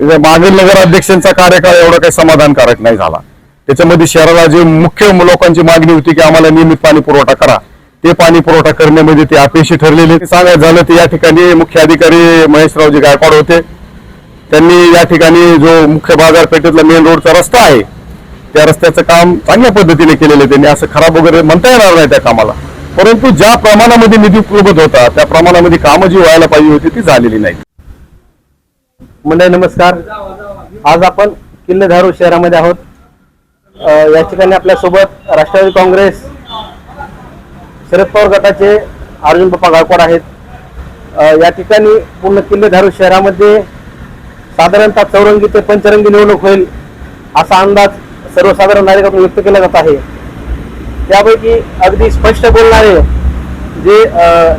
मागील नगराध्यक्षांचा कार्यकाळ एवढा काही समाधानकारक नाही झाला. त्याच्यामध्ये शहराला जे मुख्य लोकांची मागणी होती की आम्हाला नियमित पाणी पुरवठा करा. ते पाणी पुरवठा करण्यामध्ये ते अपयशी ठरलेले सांगायचं झालं तर या ठिकाणी मुख्य अधिकारी महेशरावजी गायकवाड होते. त्यांनी या ठिकाणी जो मुख्य बाजारपेठेतला मेन रोडचा रस्ता आहे त्या रस्त्याचं काम चांगल्या पद्धतीने केलेलं आहे. त्यांनी असं खराब वगैरे म्हणता येणार नाही त्या कामाला. परंतु ज्या प्रमाणामध्ये निधी उपलब्ध होता त्या प्रमाणामध्ये कामं जी व्हायला पाहिजे होती ती झालेली नाही. मंडळी नमस्कार. आज आपण किल्ले धारू शहरामध्ये आहोत. या ठिकाणी आपल्यासोबत राष्ट्रवादी काँग्रेस शरद पवार गटाचे अर्जुन बाप्पा गायकवाड आहेत. या ठिकाणी पूर्ण किल्ले धारू शहरामध्ये साधारणतः चौरंगी ते पंचरंगी निवडणूक होईल असा अंदाज सर्वसाधारण नागरिकातून व्यक्त केला जात आहे. त्यापैकी अगदी स्पष्ट बोलणारे जे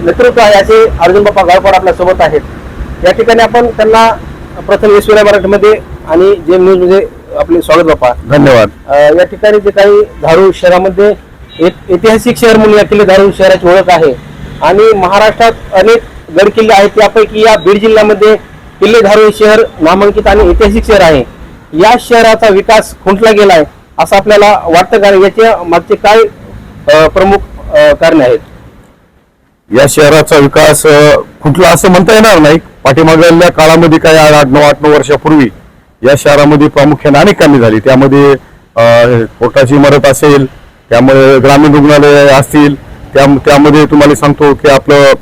नेतृत्व आहे असे अर्जुन बाप्पा गायकवाड आपल्यासोबत आहेत. या ठिकाणी आपण त्यांना प्रथम ईश्वरा मराठीमध्ये आणि जे न्यूजमध्ये आपले स्वागत बाप्पा. धन्यवाद. या ठिकाणी जे काही धारूर शहरामध्ये एक ऐतिहासिक शहर म्हणून या किल्ले धारूर शहराची ओळख आहे. आणि महाराष्ट्रात अनेक गड किल्ले आहेत त्यापैकी या बीड जिल्ह्यामध्ये किल्ले धारूर शहर नामांकित आणि ऐतिहासिक शहर आहे. या शहराचा विकास खुंटला गेलाय असं आपल्याला वाटतं का याच्या मागचे काय प्रमुख कारणे आहेत? या शहराचा विकास कुठला असं म्हणता येणार नाही. पाठीमागल्या काळामध्ये काही आठ नऊ आठ नऊ वर्षापूर्वी या शहरामध्ये प्रामुख्याने अनेक कामे झाली. त्यामध्ये पोटाची कोर्टाची इमारत असेल त्यामुळे ग्रामीण रुग्णालय असतील त्या त्यामध्ये तुम्हाला सांगतो की आपलं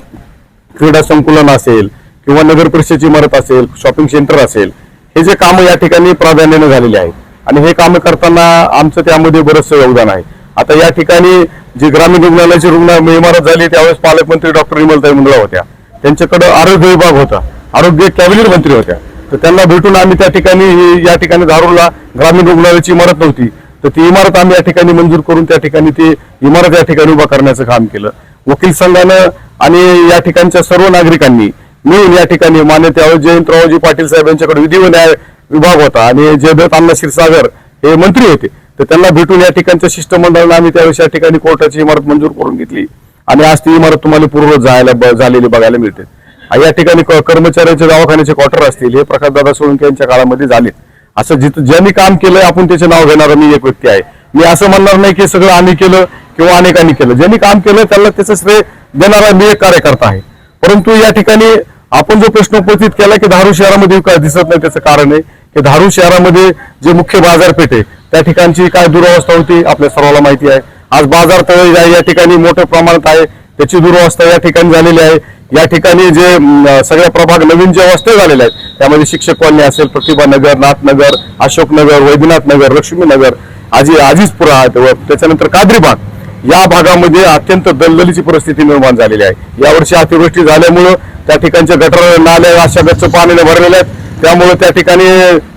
क्रीडा संकुलन असेल किंवा नगर परिषदेची इमारत असेल शॉपिंग सेंटर असेल हे जे कामं या ठिकाणी प्राधान्याने झालेले आहेत. आणि हे कामं करताना आमचं त्यामध्ये बरंचसं योगदान आहे. आता या ठिकाणी जी ग्रामीण रुग्णालयाची रुग्ण इमारत झाली त्यावेळेस पालकमंत्री डॉक्टर विमलताई मुंडळा होत्या. त्यांच्याकडं आरोग्य विभाग होता. आरोग्य कॅबिनेट मंत्री होत्या. तर त्यांना भेटून आम्ही त्या ठिकाणी या ठिकाणी धारूरला ग्रामीण रुग्णालयाची इमारत नव्हती. तर ती इमारत आम्ही या ठिकाणी मंजूर करून त्या ठिकाणी ती इमारत या ठिकाणी उभा करण्याचं काम केलं. वकील संघानं आणि या ठिकाणच्या सर्व नागरिकांनी मिळून या ठिकाणी मान्य त्यावेळेस जयंतरावजी पाटील साहेब यांच्याकडे विधी व न्याय विभाग होता आणि जयदत्त अण्णा क्षीरसागर हे मंत्री होते. तर त्यांना भेटून या ठिकाणच्या शिष्टमंडळानं आम्ही त्यावेळेस या ठिकाणी कोर्टाची इमारत मंजूर करून घेतली. आणि आज ती इमारत तुम्हाला पूर्ण जायला ब- झालेली बघायला मिळते. या ठिकाणी कर्मचाऱ्यांचे दवाखान्याचे क्वार्टर असतील हे प्रकाशदादा सोळंके यांच्या काळामध्ये झाले असं जिथं ज्यांनी काम केलंय आपण त्याचे नाव घेणारा मी एक व्यक्ती आहे. मी असं म्हणणार नाही की सगळं आम्ही केलं किंवा अनेकांनी केलं. ज्यांनी काम केलं त्यांना त्याचं श्रेय देणारा मी एक कार्यकर्ता आहे. परंतु या ठिकाणी आपण जो प्रश्न उपस्थित केला की धारू शहरामध्ये विकास दिसत नाही त्याचं कारण आहे की धारू शहरामध्ये जे मुख्य बाजारपेठ आहे त्या ठिकाणची काय दुरावस्था होती आपल्या सर्वांना माहिती आहे. आज बाजार तळे आहे या ठिकाणी मोठ्या प्रमाणात आहे. त्याची दुरावस्था या ठिकाणी झालेली आहे. या ठिकाणी जे सगळ्या प्रभाग नवीन जे वस्त्या झालेल्या आहेत त्यामध्ये शिक्षक कॉलनी असेल प्रतिभा नगर नाथनगर अशोकनगर वैद्यनाथ नगर लक्ष्मी आजी आजीजपुरा व त्याच्यानंतर कादरी भाग या भागामध्ये अत्यंत दलदलीची परिस्थिती निर्माण झालेली आहे. यावर्षी अतिवृष्टी झाल्यामुळं त्या ठिकाणच्या गटर नाल्या अशा गच्च पाण्याने भरलेल्या आहेत. त्यामुळे त्या ठिकाणी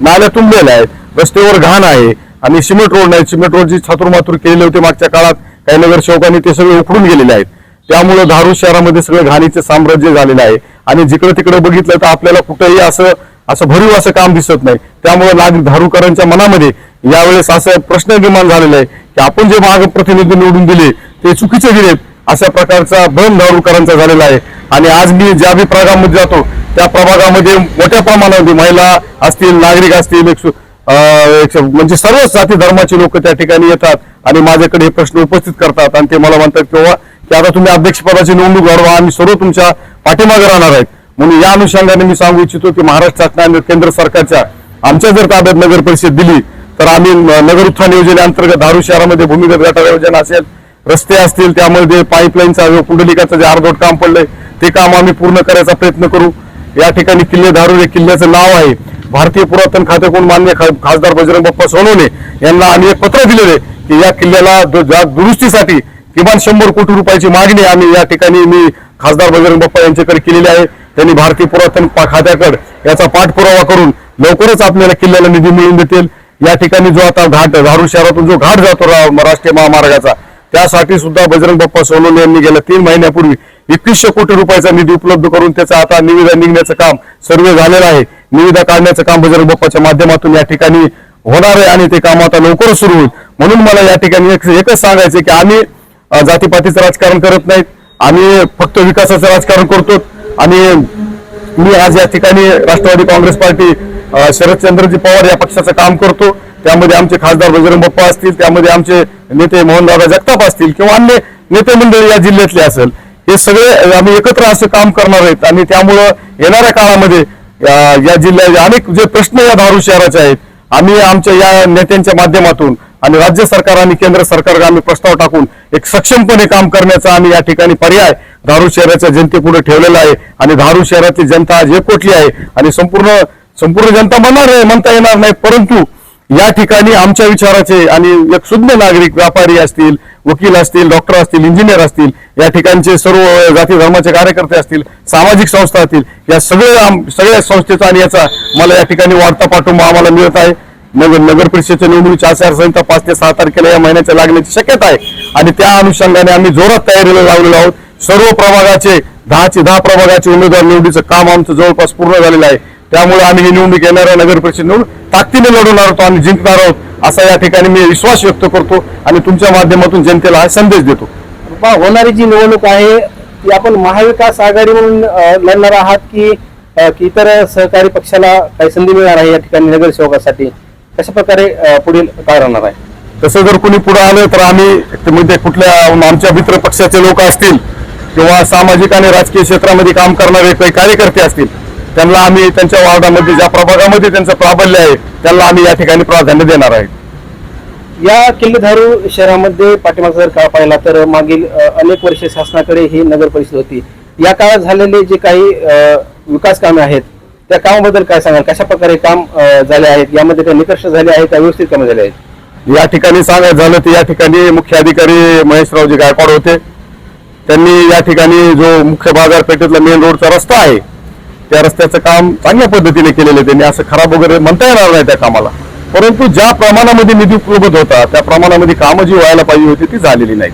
नाल्या तुंबलेल्या आहेत. रस्त्यावर घाण आहे आणि सिमेंट रोड नाही. सिमेंट रोड जी छातुरमातुर केलेले होते मागच्या काळात. काही नगरसेवकांनी ते सगळे उकडून गेलेले आहेत. त्यामुळे धारू शहरामध्ये सगळं घाणीचे साम्राज्य झालेलं आहे. आणि जिकडे तिकडे बघितलं तर आपल्याला कुठेही असं असं भरीव असं काम दिसत नाही. त्यामुळे नाग धारूकरांच्या मनामध्ये यावेळेस असं प्रश्न निर्माण झालेला आहे की आपण जे माग प्रतिनिधी निवडून दिले ते चुकीचे दिलेत अशा प्रकारचा भ्रम धारूकरांचा झालेला आहे. आणि आज मी ज्या बी प्रभागामध्ये जातो त्या प्रभागामध्ये मोठ्या प्रमाणामध्ये महिला असतील नागरिक असतील एक सु- म्हणजे सर्वच जाती धर्माचे लोक त्या ठिकाणी येतात आणि माझ्याकडे हे प्रश्न उपस्थित करतात. आणि ते मला म्हणतात किंवा की आता तुम्ही अध्यक्षपदाची निवडणूक लढवा आम्ही सर्व तुमच्या पाठीमागे राहणार आहेत. म्हणून या अनुषंगाने मी सांगू इच्छितो की महाराष्ट्र शासनाने केंद्र सरकारच्या आमच्या जर ताब्यात नगर परिषद दिली तर आम्ही नगर उत्थान योजनेअंतर्गत धारू शहरामध्ये भूमिगत गटार योजना असेल रस्ते असतील त्यामध्ये पाईपलाईनचा कुंडलिकाचं पुंडलिकाचं जे अर्धवट काम पडलंय ते काम आम्ही पूर्ण करायचा प्रयत्न करू. या ठिकाणी किल्ले धारू हे किल्ल्याचं नाव आहे. भारतीय पुरातन खात्याकडून मान्य खा- खासदार बजरंग बाप्पा सोनवणे यांना आम्ही एक पत्र दिलेले की या किल्ल्याला दुरुस्तीसाठी किमान शंभर कोटी रुपयाची मागणी आम्ही या ठिकाणी मी खासदार बजरंग बाप्पा यांच्याकडे केलेली आहे. त्यांनी भारतीय पुरातन खात्याकडे याचा पाठपुरावा करून लवकरच आपल्याला किल्ल्याला निधी मिळून देतील. या ठिकाणी जो आता घाट धारूर शहरातून जो घाट जातो राष्ट्रीय महामार्गाचा त्यासाठी सुद्धा बजरंग बाप्पा सोनवणे यांनी गेल्या तीन महिन्यापूर्वी एकवीसशे कोटी रुपयाचा निधी उपलब्ध करून त्याचं आता निविदा निघण्याचं काम सर्वे झालेलं आहे. निविदा काढण्याचं काम बजरंग बाप्पाच्या माध्यमातून या ठिकाणी होणार आहे आणि ते काम आता लवकरच सुरू होईल. म्हणून मला या ठिकाणी एकच सांगायचं की आम्ही जातीपातीचं राजकारण करत नाहीत. आम्ही फक्त विकासाचं राजकारण करतो. आणि मी आज या ठिकाणी राष्ट्रवादी काँग्रेस पार्टी शरदचंद्रजी पवार या पक्षाचं काम करतो. त्यामध्ये आमचे खासदार बजरंग बाप्पा असतील त्यामध्ये आमचे नेते मोहनदादा जगताप असतील किंवा अन्य नेते मंडळी या जिल्ह्यातले असेल. हे सगळे आम्ही एकत्र असं काम करणार आहेत आणि त्यामुळं येणाऱ्या काळामध्ये या- जिल्ह्याचे अनेक जे प्रश्न या धारू शहराचे आहेत आम्ही आमच्या या नेत्यांच्या माध्यमातून आणि राज्य सरकार आणि केंद्र सरकारला आम्ही प्रस्ताव टाकून एक सक्षमपणे काम करण्याचा आम्ही या ठिकाणी पर्याय धारू शहराच्या जनतेपुढे ठेवलेला आहे आणि धारू शहरातली जनता आज एकवटली आहे आणि संपूर्ण संपूर्ण जनता म्हणणार आहे म्हणता येणार नाही परंतु या ठिकाणी आमच्या विचाराचे आणि एक शुद्ध नागरिक व्यापारी असतील वकील असतील डॉक्टर असतील इंजिनियर असतील या ठिकाणचे सर्व जाती धर्माचे कार्यकर्ते असतील सामाजिक संस्था असतील या सगळ्या आम- सगळ्या संस्थेचा आणि याचा मला या ठिकाणी वाढता पाठिंबा आम्हाला मिळत आहे. नगर नगर परिषदेच्या निवडणुकीची आचारसंहिता पाच ते सहा तारखेला या महिन्याच्या लागण्याची शक्यता आहे. आणि त्या अनुषंगाने आम्ही जोरात तयारीला लावलेलो आहोत. सर्व प्रभागाचे दहाचे दहा प्रभागाचे उमेदवार निवडीचं काम आमचं जवळपास पूर्ण झालेलं आहे. त्यामुळे आम्ही ही निवडणूक येणाऱ्या नगर परिषद निवडून ताकदीने लढवणार आहोत आणि जिंकणार आहोत. असा या ठिकाणी मी विश्वास व्यक्त करतो आणि तुमच्या माध्यमातून जनतेला हा संदेश देतो. होणारी जी निवडणूक आहे ती आपण महाविकास आघाडी म्हणून लढणार आहात की इतर सहकारी पक्षाला काही संधी मिळणार आहे या ठिकाणी नगरसेवकासाठी कशा प्रकारे पुढील काय राहणार आहे? तसं जर कोणी पुढे आलं तर आम्ही म्हणजे कुठल्या आमच्या मित्र पक्षाचे लोक असतील किंवा सामाजिक आणि राजकीय क्षेत्रामध्ये काम करणारे काही कार्यकर्ते असतील त्यांना आम्ही त्यांच्या वार्डामध्ये ज्या प्रभागामध्ये त्यांचं प्राबल्य आहे त्यांना आम्ही या ठिकाणी प्राधान्य देणार आहे. या किल्लेधारू शहरामध्ये पाठीमागचा जर काळ पाहिला तर मागील अनेक वर्षे शासनाकडे ही नगर परिषद होती. या काळात झालेले जे काही विकास कामे आहेत त्या कामाबद्दल काय सांगाल? कशा प्रकारे काम झाले आहेत? यामध्ये काही निकष झाले आहेत का? व्यवस्थित कामे झाले आहेत? या ठिकाणी सांगायचं झालं तर या ठिकाणी मुख्य अधिकारी महेशरावजी गायकवाड होते. त्यांनी या ठिकाणी जो मुख्य बाजारपेठेतला मेन रोडचा रस्ता आहे त्या रस्त्याचं काम चांगल्या पद्धतीने केलेलं आहे त्यांनी. असं खराब वगैरे म्हणता येणार नाही त्या कामाला. परंतु ज्या प्रमाणामध्ये निधी उपलब्ध होता त्या प्रमाणामध्ये कामं जी व्हायला पाहिजे होती ती झालेली नाहीत.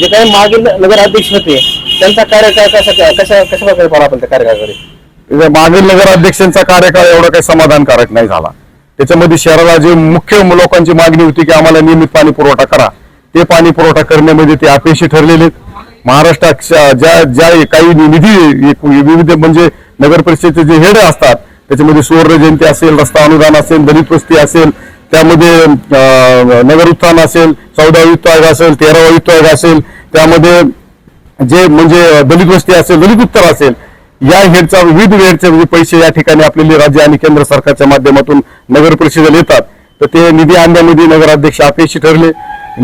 जे काही मागील नगराध्यक्ष होते त्यांचा कार्यकाळ कसा कशा कशा प्रकारे पाहला आपण त्या कार्यकाळाकडे मागील नगराध्यक्षांचा कार्यकाळ एवढा काही समाधानकारक नाही झाला. त्याच्यामध्ये शहराला जे मुख्य लोकांची मागणी होती की आम्हाला नियमित पाणी पुरवठा करा. ते पाणी पुरवठा करण्यामध्ये ते अपयशी ठरलेले श- ज्या ज्या काही निधी विविध म्हणजे नगर परिषदेचे जे हेड असतात त्याच्यामध्ये सुवर्ण जयंती असेल रस्ता अनुदान असेल दलित वस्ती असेल त्यामध्ये नगर उत्थान असेल चौदा वित्त आयोग असेल तेरावा वित्त आयोग असेल त्यामध्ये जे म्हणजे दलित वस्ती असेल दलित उत्तर असेल या हेडचा विविध वेळचे म्हणजे पैसे या ठिकाणी आपल्याला राज्य आणि केंद्र सरकारच्या माध्यमातून नगर परिषदेला येतात. तर ते निधी आणण्यामध्ये नगराध्यक्ष अपयशी ठरले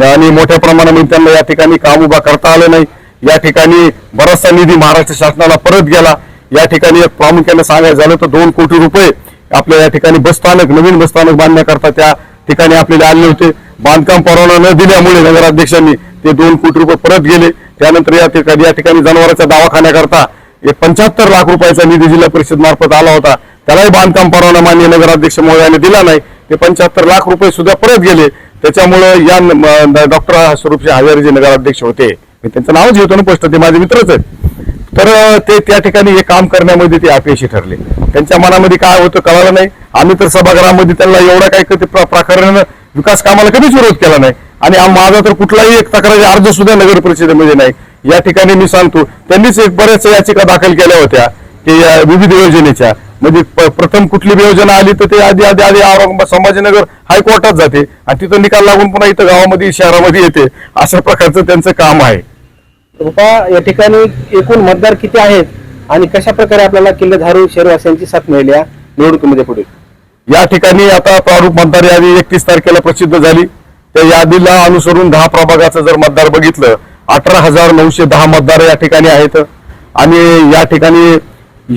आणि मोठ्या प्रमाणामध्ये त्यांना या ठिकाणी काम उभा करता आलं नाही. या ठिकाणी बराचसा निधी महाराष्ट्र शासनाला परत गेला. या ठिकाणी एक प्रामुख्याने सांगायचं झालं तर दोन कोटी रुपये आपल्या या ठिकाणी बसस्थानक नवीन बसस्थानक बांधण्याकरता त्या ठिकाणी आपल्याला आले होते. बांधकाम परवाना न दिल्यामुळे नगराध्यक्षांनी ते दोन कोटी रुपये परत गेले. त्यानंतर या ठिकाणी या ठिकाणी जनावरांच्या दवाखान्याकरता एक पंच्याहत्तर लाख रुपयाचा निधी जिल्हा परिषद मार्फत आला होता. त्यालाही बांधकाम परवाना मान्य नगराध्यक्ष महोदयाने दिला नाही. ते पंच्याहत्तर लाख रुपये सुद्धा परत गेले. त्याच्यामुळं या डॉक्टर स्वरूपचे हजारी जे नगराध्यक्ष होते. मी त्यांचं नाव घेतो ना पोस्ट ते माझे मित्रच आहेत. तर ते त्या ठिकाणी हे काम करण्यामध्ये ते अपयशी ठरले. त्यांच्या मनामध्ये काय होतं कळालं नाही. आम्ही तर सभागृहामध्ये त्यांना एवढा काही ते प्र- प्रकारानं विकास कामाला कधीच विरोध केला नाही. आणि माझा तर कुठलाही एक तक्रारी अर्ज सुद्धा नगर परिषदेमध्ये नाही. या ठिकाणी मी सांगतो त्यांनीच एक बऱ्याच याचिका दाखल केल्या होत्या की या विविध योजनेच्या. म्हणजे प- प्रथम कुठली योजना आली तर ते आधी आधी आधी औरंगाबाद संभाजीनगर हायकोर्टात जाते. आणि तिथं निकाल लागून पुन्हा इथं गावामध्ये शहरामध्ये येते. अशा प्रकारचं त्यांचं काम आहे. रुपा या ठिकाणी एकूण मतदार किती आहेत आणि कशा प्रकारे आपल्याला किल्ले धारू शहरवासियांची साथ मिळाली या निवडणुकीमध्ये पुढे या ठिकाणी आता प्रारूप मतदार यादी एकतीस तारखेला प्रसिद्ध झाली. त्या यादीला अनुसरून दहा प्रभागाचं जर मतदार बघितलं अठरा हजार नऊशे दहा मतदार या ठिकाणी आहेत. आणि या ठिकाणी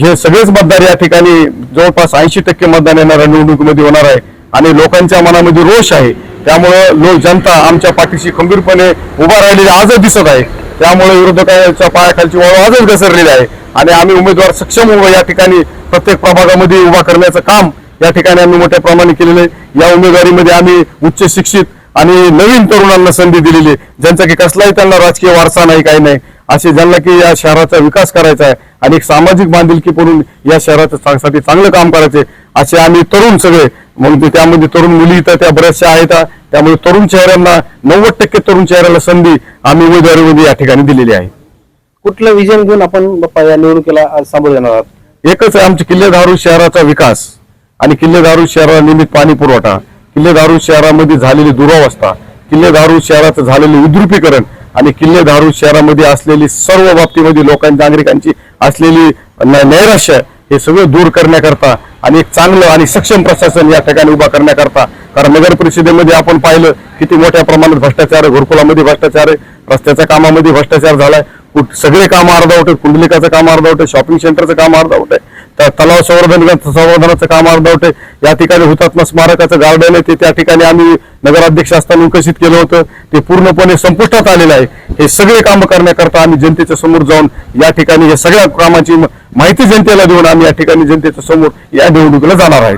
हे सगळेच मतदार या ठिकाणी जवळपास ऐंशी टक्के मतदान येणाऱ्या निवडणुकीमध्ये होणार आहे. आणि लोकांच्या मनामध्ये रोष आहे. त्यामुळं लोक जनता आमच्या पाठीशी खंबीरपणे उभा राहिलेली आजच दिसत आहे. त्यामुळे विरोधकांच्या पायाखालची वळू आजच घसरलेली आहे. आणि आम्ही उमेदवार सक्षम उभं या ठिकाणी प्रत्येक प्रभागामध्ये उभा करण्याचं काम या ठिकाणी आम्ही मोठ्या प्रमाणे केलेलं आहे. या उमेदवारीमध्ये आम्ही उच्च शिक्षित आणि नवीन तरुणांना संधी दिलेली आहे. ज्यांचा की कसलाही त्यांना राजकीय वारसा नाही काही नाही. असे ज्यांना की या शहराचा विकास करायचा आहे आणि एक सामाजिक बांधिलकी पडून या शहराच्या साठी चांगलं काम करायचे असे आम्ही तरुण सगळे मग ते त्यामध्ये तरुण मुली तर त्या बऱ्याचशा आहेत. त्यामुळे तरुण चेहऱ्यांना नव्वद टक्के तरुण चेहऱ्याला संधी आम्ही उमेदवारीमध्ये या ठिकाणी दिलेली आहे. कुठलं विजन घेऊन आपण बाप्पा या निवडणुकीला आज सामोरे जाणार आहात? एकच आहे आमचे किल्ले धारू शहराचा विकास आणि किल्ले दारू शहराला नियमित पाणी पुरवठा. किल्ले दारू शहरामध्ये झालेली दुरावस्था किल्ले दारू शहराचं झालेले विद्रुपीकरण आणि किल्ले दारू शहरामध्ये असलेली सर्व बाबतीमध्ये लोकांच्या नागरिकांची असलेली न- नैराश्य हे सगळं दूर करण्याकरता आणि एक चांगलं आणि सक्षम प्रशासन या ठिकाणी उभा करण्याकरता कारण नगर परिषदेमध्ये आपण पाहिलं किती मोठ्या प्रमाणात भ्रष्टाचार आहे घरकुलामध्ये भ्रष्टाचार आहे रस्त्याच्या कामामध्ये भ्रष्टाचार झालाय सगळे काम अर्धवट आहे कुंडलिकाचं काम अर्धवट आहे शॉपिंग सेंटरचं काम अर्धवट आहे. त्या तलाव संवर्धन संवर्धनाचं काम अर्धवटे या ठिकाणी हुतात्मा स्मारकाचं गार्डन आहे ते त्या ठिकाणी आम्ही नगराध्यक्ष असताना विकसित केलं होतं. ते पूर्णपणे संपुष्टात आलेलं आहे. हे सगळे कामं करण्याकरता आम्ही जनतेच्या समोर जाऊन या ठिकाणी या सगळ्या कामाची माहिती जनतेला देऊन आम्ही या ठिकाणी जनतेच्या समोर या निवडणुकीला जाणार आहेत.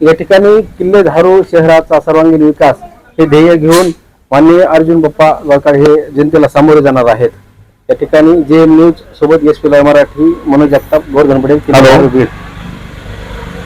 या ठिकाणी किल्ले धारू शहराचा सर्वांगीण विकास हे ध्येय घेऊन माननीय अर्जुन बाप्पा गावकर हे जनतेला सामोरे जाणार आहेत. या ठिकाणी जे न्यूज सोबत एस पी मराठी मनोज जगताप गोर गणपती हॅलो. बीड